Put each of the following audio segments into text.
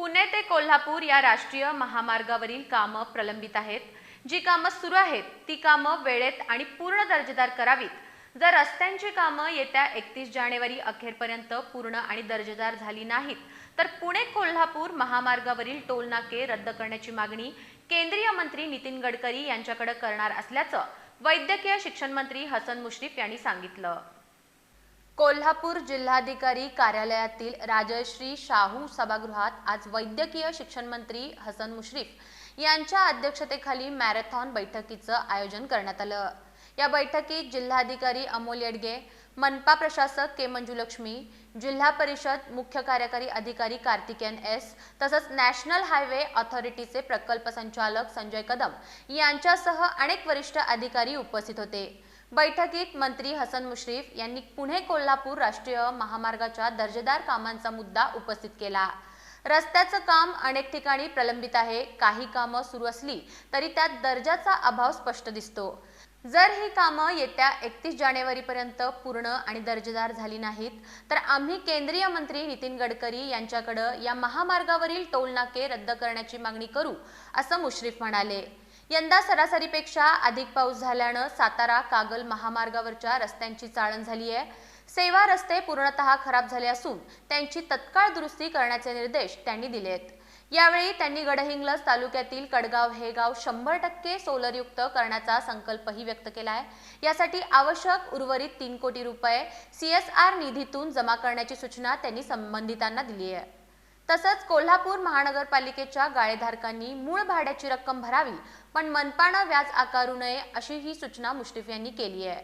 पुणे ते कोल्हापूर या राष्ट्रीय महामार्गावरील कामं प्रलंबित आहेत. जी कामं सुरू आहेत ती कामं वेळेत आणि पूर्ण दर्जेदार करावीत. जर रस्त्यांची कामं येत्या एकतीस जानेवारी अखेरपर्यंत पूर्ण आणि दर्जेदार झाली नाहीत तर पुणे कोल्हापूर महामार्गावरील टोलनाके रद्द करण्याची मागणी केंद्रीय मंत्री नितीन गडकरी यांच्याकडे करणार असल्याचं वैद्यकीय शिक्षण मंत्री हसन मुश्रीफ यांनी सांगितलं. कोल्हापूर जिल्हाधिकारी कार्यालयातील राजश्री शाहू सभागृहात आज वैद्यकीय शिक्षण मंत्री हसन मुश्रीफ यांच्या अध्यक्षतेखाली मॅरेथॉन बैठकीचं आयोजन करण्यात आलं. या बैठकीत जिल्हाधिकारी अमोल येडगे मनपा प्रशासक के मंजुलक्ष्मी जिल्हा परिषद मुख्य कार्यकारी अधिकारी कार्तिकेयन एस तसंच नॅशनल हायवे ऑथॉरिटीचे प्रकल्प संचालक संजय कदम यांच्यासह अनेक वरिष्ठ अधिकारी उपस्थित होते. बैठकीत मंत्री हसन मुश्रीफ यांनी पुणे कोल्हापूर राष्ट्रीय महामार्गाच्या दर्जेदार कामांचा मुद्दा उपस्थित केला. रस्त्याचं काम अनेक ठिकाणी प्रलंबित आहे. काही कामं सुरू असली तरी त्यात दर्जाचा अभाव स्पष्ट दिसतो. जर ही कामं येत्या एकतीस जानेवारीपर्यंत पूर्ण आणि दर्जेदार झाली नाहीत तर आम्ही केंद्रीय मंत्री नितीन गडकरी यांच्याकडं या महामार्गावरील टोलनाके रद्द करण्याची मागणी करू असं मुश्रीफ म्हणाले. यंदा सरासरीपेक्षा अधिक पाऊस झाल्यानं सातारा कागल महामार्गावरच्या रस्त्यांची चाळण झाली आहे. सेवा रस्ते पूर्णतः खराब झाले असून त्यांची तत्काळ दुरुस्ती करण्याचे निर्देश त्यांनी दिले आहेत. यावेळी त्यांनी गडहिंग्लज तालुक्यातील कडगाव हे गाव शंभर टक्के सोलरयुक्त करण्याचा संकल्पही व्यक्त केला आहे. यासाठी आवश्यक उर्वरित तीन कोटी रुपये सी एस आर निधीतून जमा करण्याची सूचना त्यांनी संबंधितांना दिली आहे. तसंच कोल्हापूर महानगरपालिकेच्या गाळेधारकांनी मूळ भाड्याची रक्कम भरावी पण मनपानं व्याज आकारू नये अशी ही सूचना मुश्रीफ यांनी केली आहे.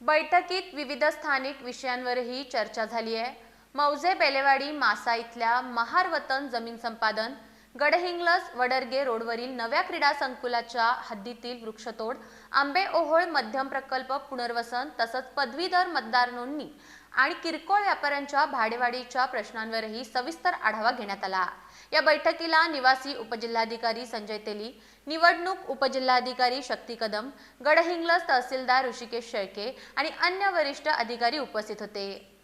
बैठकीत विविध स्थानिक विषयांवरही चर्चा झाली आहे. मौजे बेलेवाडी मासा इथल्या महार वतन जमीन संपादन गडहिंग्लज वडरगे रोडवरील नव्या क्रीडा संकुलाच्या हद्दीतील वृक्षतोड आंबे ओहोळ मध्यम प्रकल्प पुनर्वसन तसंच पदवीधर मतदार नोंदणी आणि किरकोळ व्यापाऱ्यांच्या भाडेवाढीच्या प्रश्नांवरही सविस्तर आढावा घेण्यात आला. या बैठकीला निवासी उपजिल्हाधिकारी संजय तेली निवडणूक उपजिल्हाधिकारी शक्ती कदम गडहिंग्लज तहसीलदार ऋषिकेश शेळके आणि अन्य वरिष्ठ अधिकारी उपस्थित होते.